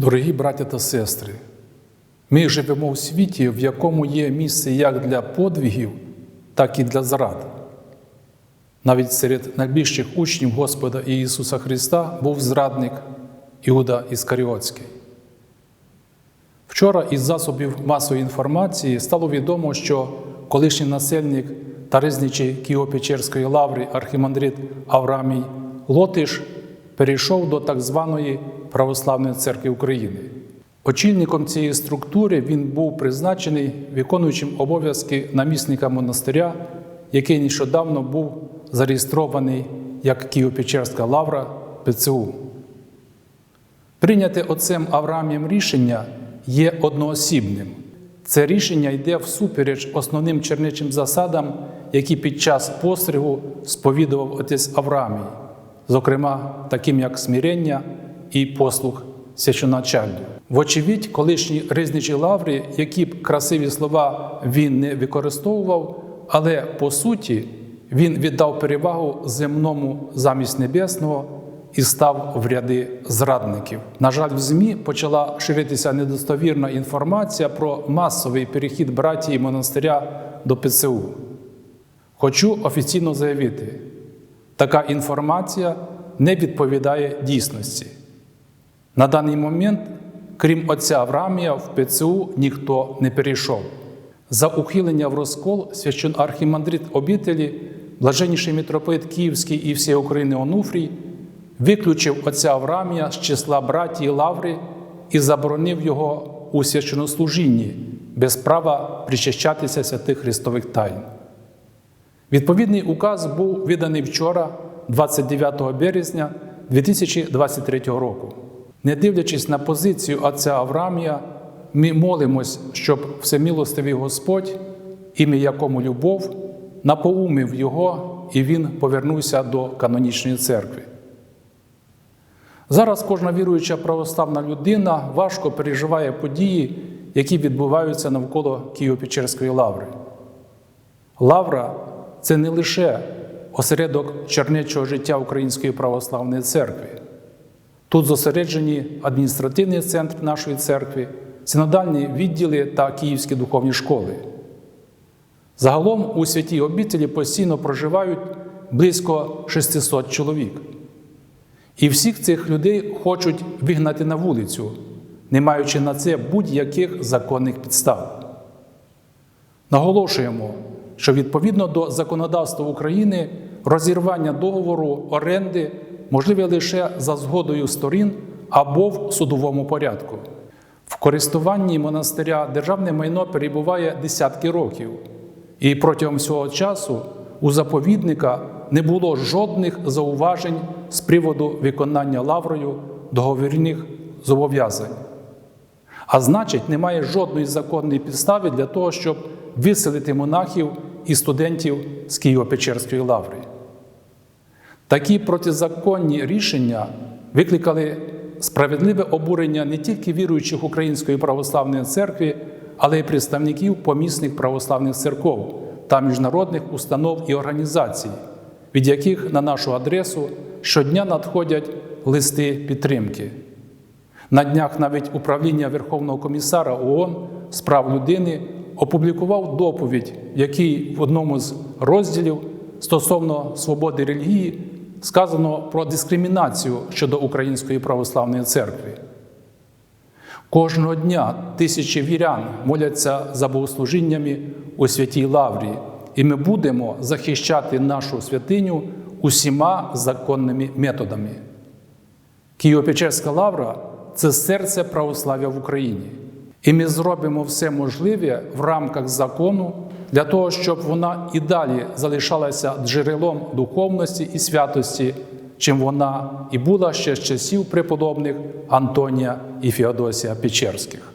Дорогі браті та сестри, ми живемо в світі, в якому є місце як для подвигів, так і для зрад. Навіть серед найбільших учнів Господа Ісуса Христа був зрадник Іуда Іскаріотський. Вчора із засобів масової інформації стало відомо, що колишній насельник та ризничий Києво-Печерської лаври архімандрит Аврамій Лотиш перейшов до так званої Православної церкви України. Очільником цієї структури він був призначений виконуючим обов'язки намісника монастиря, який нещодавно був зареєстрований як Києво-Печерська лавра ПЦУ. Прийняте отцем Авраамієм рішення є одноосібним. Це рішення йде всупереч основним черничим засадам, які під час постригу сповідував отець Авраамій, зокрема, таким як смирення і послуг священачалю. Вочевидь, колишній riзничі лаври, які б красиві слова він не використовував, але по суті він віддав перевагу земному замість небесного і став в ряди зрадників. На жаль, в ЗМІ почала ширитися недостовірна інформація про масовий перехід братії монастиря до ПЦУ. Хочу офіційно заявити, така інформація не відповідає дійсності. На даний момент, крім отця Авраамія, в ПЦУ ніхто не перейшов. За ухилення в розкол священархімандрит обітелі, блаженніший митрополит Київський і всієї України Онуфрій, виключив отця Авраамія з числа братії Лаври і заборонив його у священнослужінні без права причащатися святих Христових тайн. Відповідний указ був виданий вчора, 29 березня 2023 року. Не дивлячись на позицію отця Авраамія, ми молимось, щоб всемилостивий Господь, ім'я якому любов, напоумив його і він повернувся до канонічної церкви. Зараз кожна віруюча православна людина важко переживає події, які відбуваються навколо Києво-Печерської лаври. Лавра це не лише осередок чернечого життя Української православної церкви. Тут зосереджені адміністративний центр нашої церкви, синодальні відділи та київські духовні школи. Загалом у святій обітелі постійно проживають близько 600 чоловік. І всіх цих людей хочуть вигнати на вулицю, не маючи на це будь-яких законних підстав. Наголошуємо, що відповідно до законодавства України розірвання договору оренди можливе лише за згодою сторін або в судовому порядку. В користуванні монастиря державне майно перебуває десятки років, і протягом цього часу у заповідника не було жодних зауважень з приводу виконання лаврою договірних зобов'язань. А значить, немає жодної законної підстави для того, щоб виселити монахів і студентів з Києво-Печерської лаври. Такі протизаконні рішення викликали справедливе обурення не тільки віруючих Української православної церкви, але й представників помісних православних церков та міжнародних установ і організацій, від яких на нашу адресу щодня надходять листи підтримки. На днях навіть управління Верховного комісара ООН з прав людини опублікував доповідь, в якій в одному з розділів стосовно свободи релігії сказано про дискримінацію щодо Української православної церкви. Кожного дня тисячі вірян моляться за богослужіннями у святій Лаврі, і ми будемо захищати нашу святиню усіма законними методами. Києво-Печерська лавра це серце православ'я в Україні. І ми зробимо все можливе в рамках закону для того, щоб вона і далі залишалася джерелом духовності і святості, чим вона і була ще з часів преподобних Антонія і Феодосія Печерських.